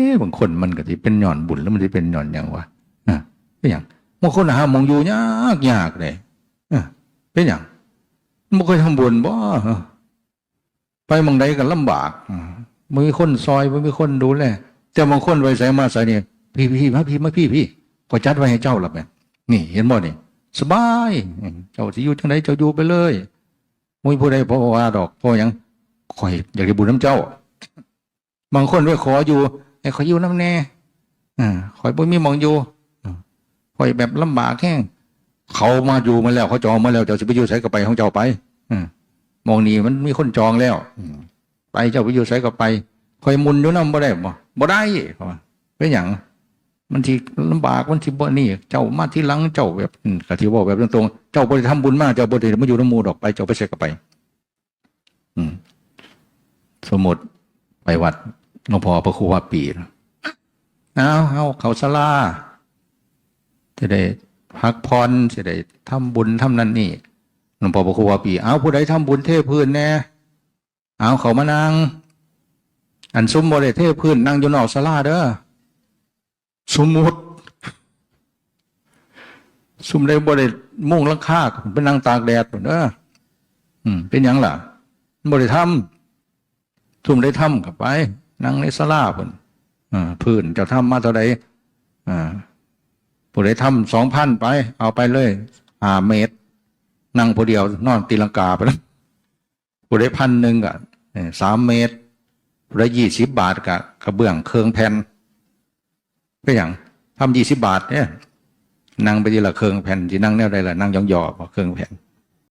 อ๊ะบางคนมันก็ที่เป็นหย่อนบุญแล้วมันจะเป็นหย่อนอย่างวะอะเป็นอย่างบางคนหามองอยู่ยากยากเลยอะเป็นอย่างมันเคยทำบุญบ่ไปมองใดกันลำบากมบ่มีคนซอยบ่มีคนดูแลแต่บางคนไปใส่มาใส่เนี่ยพี่พี่มาพี่มาพี่พี่ก็จัดไว้ให้เจ้าละแม่นี่เห็นบ่นี่สบาย เจ้าสิอยู่จังไดเจ้าอยู่ไปเลยมุ้ยผู้ใดเพราะว่าดอกเพราะยังขอยอยากได้บุญน้ำเจ้า บางคนไปขออยู่ ไอ้ขอยอยู่น้ำแน่อ่าขอยบ่มีมองอยู่ขอยแบบลำบากแห้งเขามาอยู่มาแล้วเขาจองมาแล้วเจ้าสิไปอยู่ไสก็ไปของเจ้าไปอมหมองนี้มันมีคนจองแล้วอไปเจ้าไปอยู่ไสก็ไปคอยมุนอยู่นำบ่ได้บ่บ่ได้เขาว่าเป็นหยังมันที่ลำบากมันที่บ่นี่ เจ้ามาที่หลังเจ้าแบบก็ที่บอกแบบตรงๆเจ้าบ่ได้ทำบุญมากเจ้าบ่ได้มาอยู่น้ำมูดอกไป เจ้าไปไสก็ไป อืม สมมุติไปวัด หลวงพ่อพระครูว่าปีนะเอาเอาเขาสลาจะได้พักพรจะได้ทำบุญทำนั่นนี่หลวงพ่อพระครูว่าปี เอาผู้ใดทำบุญเทพื้นแน่เอาเขามานั่งอันซุ้มบริเทพื้นนั่งอยู่นอกสลาเด้อสมมุติซุมได้บริมุ่งลังคาไปนั่งตากแดดพุ่นเด้ออืม เป็นยังล่ะบริทำทุ่มได้ทำกับไป นั่งในสลาพุ่นอ่าพื้นเจะทำมาเท่าใดอ่าผู้ใดทำสองพันไป เอาไปเลยห้าเมตร นั่งผู้เดียวนอนตีลังกาไปแล้วผู้ใดพันหนึ่งกะสามเมตรผู้ใดยี่สิบบาทกะกระเบื้องเครื่องแผ่นก็อย่างทำยี่สิบบาทเนี่ยนั่งไปทีละเครื่องแผ่นที่นั่งแนวใดละนั่งยองๆเครื่องแผ่น